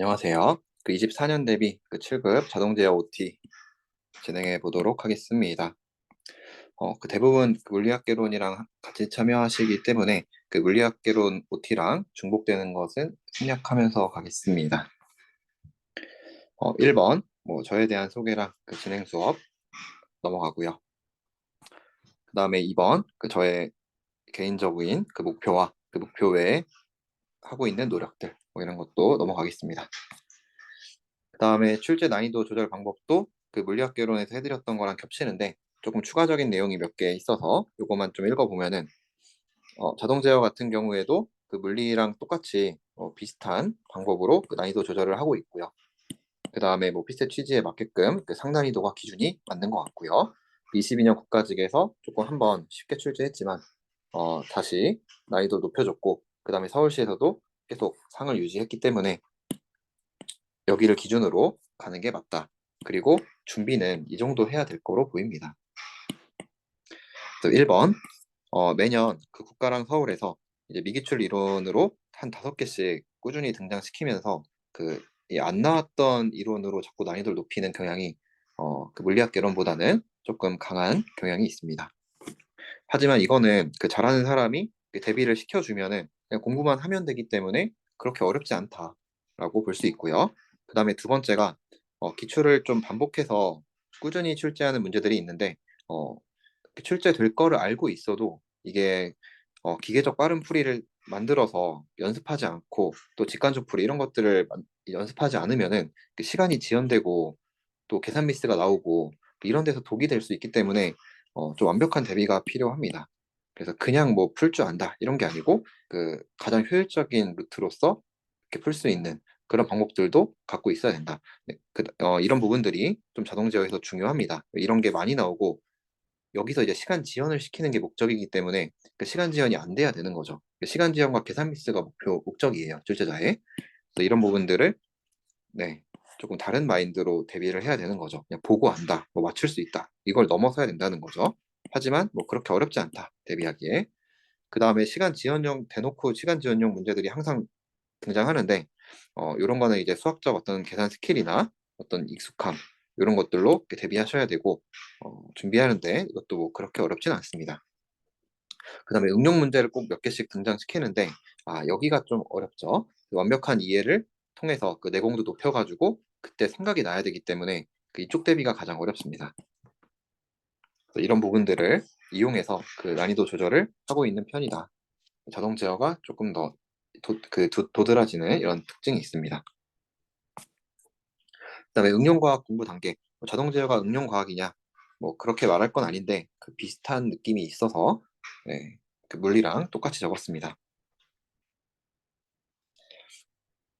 안녕하세요. 그 24년 대비 그 7급 자동제어 OT 진행해 보도록 하겠습니다. 어, 그 대부분 그 물리학개론이랑 같이 참여하시기 때문에 그 물리학개론 OT랑 중복되는 것은 생략하면서 가겠습니다. 어, 1번 뭐 저에 대한 소개랑 그 진행 수업 넘어가고요. 그 다음에 2번 그 저의 개인적인 그 목표와 그 목표 외에 하고 있는 노력들 뭐 이런 것도 넘어가겠습니다. 그 다음에 출제 난이도 조절 방법도 그 물리학 개론에서 해드렸던 거랑 겹치는데 조금 추가적인 내용이 몇 개 있어서 이것만 좀 읽어보면은 어, 자동 제어 같은 경우에도 그 물리랑 똑같이 어, 비슷한 방법으로 그 난이도 조절을 하고 있고요. 그 다음에 뭐 피셋 취지에 맞게끔 그 상난이도가 기준이 맞는 것 같고요. 22년 국가직에서 조금 한번 쉽게 출제했지만 어, 다시 난이도 높여줬고 그 다음에 서울시에서도 계속 상을 유지했기 때문에 여기를 기준으로 가는 게 맞다. 그리고 준비는 이 정도 해야 될 거로 보입니다. 1번 어, 매년 그 국가랑 서울에서 이제 미기출 이론으로 한 다섯 개씩 꾸준히 등장시키면서 그 안 나왔던 이론으로 자꾸 난이도를 높이는 경향이 어, 그 물리학 개론보다는 조금 강한 경향이 있습니다. 하지만 이거는 그 잘하는 사람이 그 대비를 시켜주면은 공부만 하면 되기 때문에 그렇게 어렵지 않다라고 볼 수 있고요. 그 다음에 두 번째가 어, 기출을 좀 반복해서 꾸준히 출제하는 문제들이 있는데 어, 출제될 거를 알고 있어도 이게 어, 기계적 빠른 풀이를 만들어서 연습하지 않고 또 직관적 풀이 이런 것들을 연습하지 않으면은 그 시간이 지연되고 또 계산 미스가 나오고 이런 데서 독이 될 수 있기 때문에 어, 좀 완벽한 대비가 필요합니다. 그래서 그냥 뭐 풀 줄 안다 이런 게 아니고 그 가장 효율적인 루트로서 이렇게 풀 수 있는 그런 방법들도 갖고 있어야 된다. 네, 그, 어, 이런 부분들이 좀 자동 제어에서 중요합니다. 이런 게 많이 나오고 여기서 이제 시간 지연을 시키는 게 목적이기 때문에 그 시간 지연이 안 돼야 되는 거죠. 그 시간 지연과 계산 미스가 목표 목적이에요. 출제자의. 이런 부분들을 네 조금 다른 마인드로 대비를 해야 되는 거죠. 그냥 보고 안다, 뭐 맞출 수 있다. 이걸 넘어서야 된다는 거죠. 하지만 뭐 그렇게 어렵지 않다 대비하기에. 그 다음에 시간 지연용 대놓고 시간 지연용 문제들이 항상 등장하는데 어, 이런 거는 이제 수학적 어떤 계산 스킬이나 어떤 익숙함 이런 것들로 대비하셔야 되고 어, 준비하는데 이것도 뭐 그렇게 어렵진 않습니다. 그 다음에 응용 문제를 꼭 몇 개씩 등장시키는데 아 여기가 좀 어렵죠. 완벽한 이해를 통해서 그 내공도 높여가지고 그때 생각이 나야 되기 때문에 그 이쪽 대비가 가장 어렵습니다. 이런 부분들을 이용해서 그 난이도 조절을 하고 있는 편이다. 자동 제어가 조금 더 도, 그 도, 도드라지는 이런 특징이 있습니다. 그다음에 응용과학 공부 단계 뭐 자동 제어가 응용과학이냐 뭐 그렇게 말할 건 아닌데 그 비슷한 느낌이 있어서 네, 그 물리랑 똑같이 적었습니다.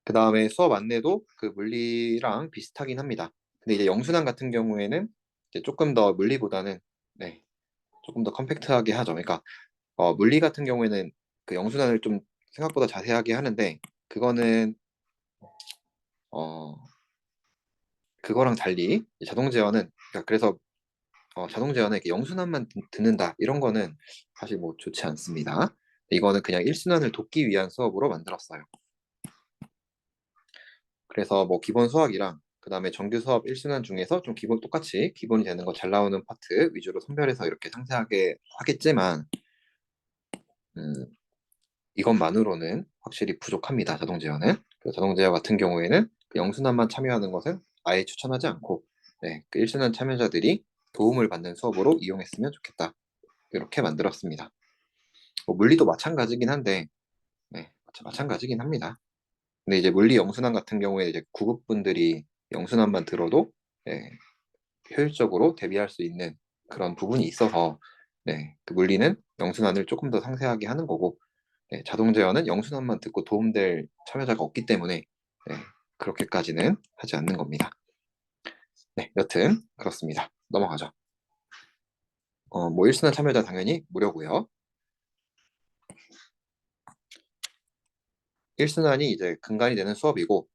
그 다음에 수업 안내도 그 물리랑 비슷하긴 합니다. 근데 이제 영순환 같은 경우에는 이제 조금 더 물리보다는 네, 조금 더 컴팩트하게 하죠. 그러니까 어, 물리 같은 경우에는 그 영순환을 좀 생각보다 자세하게 하는데 그거는 어 그거랑 달리 자동 제어는 그러니까 그래서 어, 자동 제어는 영순환만 듣는다 이런 거는 사실 뭐 좋지 않습니다. 이거는 그냥 1순환을 돕기 위한 수업으로 만들었어요. 그래서 뭐 기본 수학이랑 그 다음에 정규 수업 1순환 중에서 좀 기본 똑같이 기본이 되는 거 잘 나오는 파트 위주로 선별해서 이렇게 상세하게 하겠지만 음, 이것만으로는 확실히 부족합니다. 자동 제어는. 자동 제어 같은 경우에는 그 영순환만 참여하는 것은 아예 추천하지 않고 네, 그 1순환 참여자들이 도움을 받는 수업으로 이용했으면 좋겠다. 이렇게 만들었습니다. 뭐 물리도 마찬가지긴 한데 네, 마찬가지긴 합니다. 근데 이제 물리 영순환 같은 경우에 이제 구급분들이 영순환만 들어도 네, 효율적으로 대비할 수 있는 그런 부분이 있어서 네, 그 물리는 영순환을 조금 더 상세하게 하는 거고 네, 자동 제어는 영순환만 듣고 도움될 참여자가 없기 때문에 네, 그렇게까지는 하지 않는 겁니다. 네, 여튼 그렇습니다. 넘어가죠. 어, 뭐 1순환 참여자 당연히 무료고요. 1순환이 이제 근간이 되는 수업이고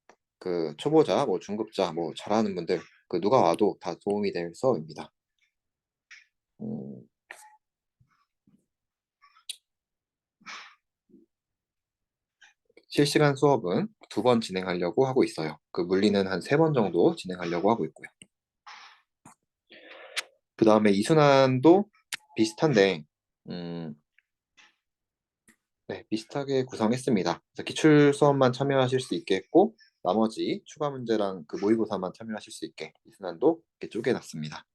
그 초보자, 뭐 중급자, 뭐 잘하는 분들 그 누가 와도 다 도움이 될 수업입니다. 음, 실시간 수업은 두 번 진행하려고 하고 있어요. 그 물리는 한 세 번 정도 진행하려고 하고 있고요. 그 다음에 이순환도 비슷한데, 음, 네, 비슷하게 구성했습니다. 기출 수업만 참여하실 수 있게 했고, 나머지 추가 문제랑 그 모의고사만 참여하실 수 있게 이순환도 이렇게 쪼개놨습니다.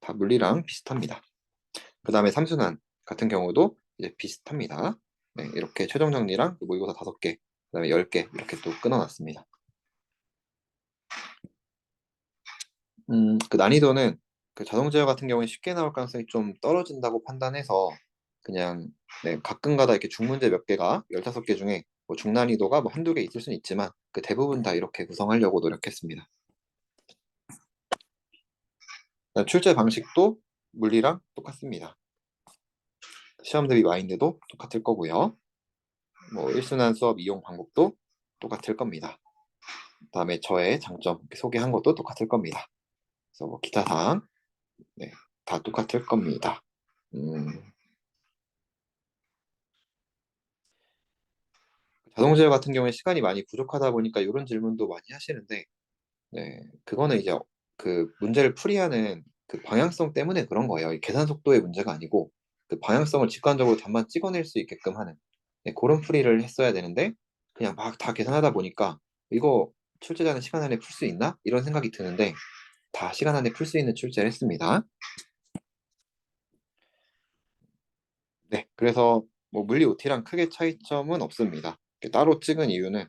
다 물리랑 비슷합니다. 그 다음에 삼순환 같은 경우도 이제 비슷합니다. 네, 이렇게 최종 정리랑 그 모의고사 다섯 개, 그 다음에 열 개 이렇게 또 끊어놨습니다. 음, 그 난이도는 그 자동 제어 같은 경우에 쉽게 나올 가능성이 좀 떨어진다고 판단해서 그냥 네, 가끔가다 이렇게 중문제 몇 개가 15개 중에 뭐 중난이도가 뭐 한두 개 있을 수는 있지만 그 대부분 다 이렇게 구성하려고 노력했습니다. 네, 출제 방식도 물리랑 똑같습니다. 시험 대비 마인드도 똑같을 거고요. 뭐 일순환 수업 이용 방법도 똑같을 겁니다. 그다음에 저의 장점 소개한 것도 똑같을 겁니다. 그래서 뭐 기타 사항 네, 다 똑같을 겁니다. 음, 자동 제어 같은 경우에 시간이 많이 부족하다 보니까 이런 질문도 많이 하시는데 네, 그거는 이제 그 문제를 풀이하는 그 방향성 때문에 그런 거예요. 이 계산 속도의 문제가 아니고 그 방향성을 직관적으로 답만 찍어낼 수 있게끔 하는 네, 그런 풀이를 했어야 되는데 그냥 막 다 계산하다 보니까 이거 출제자는 시간 안에 풀 수 있나? 이런 생각이 드는데 다 시간 안에 풀 수 있는 출제를 했습니다. 네, 그래서 뭐 물리 OT랑 크게 차이점은 없습니다. 따로 찍은 이유는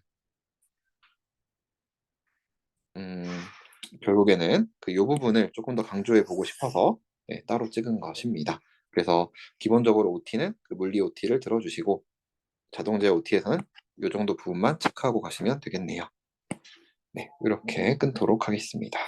음, 결국에는 그요 부분을 조금 더 강조해 보고 싶어서 네, 따로 찍은 것입니다. 그래서 기본적으로 OT는 그 물리 OT를 들어주시고 자동제 OT에서는 요 정도 부분만 체크하고 가시면 되겠네요. 네, 이렇게 끊도록 하겠습니다.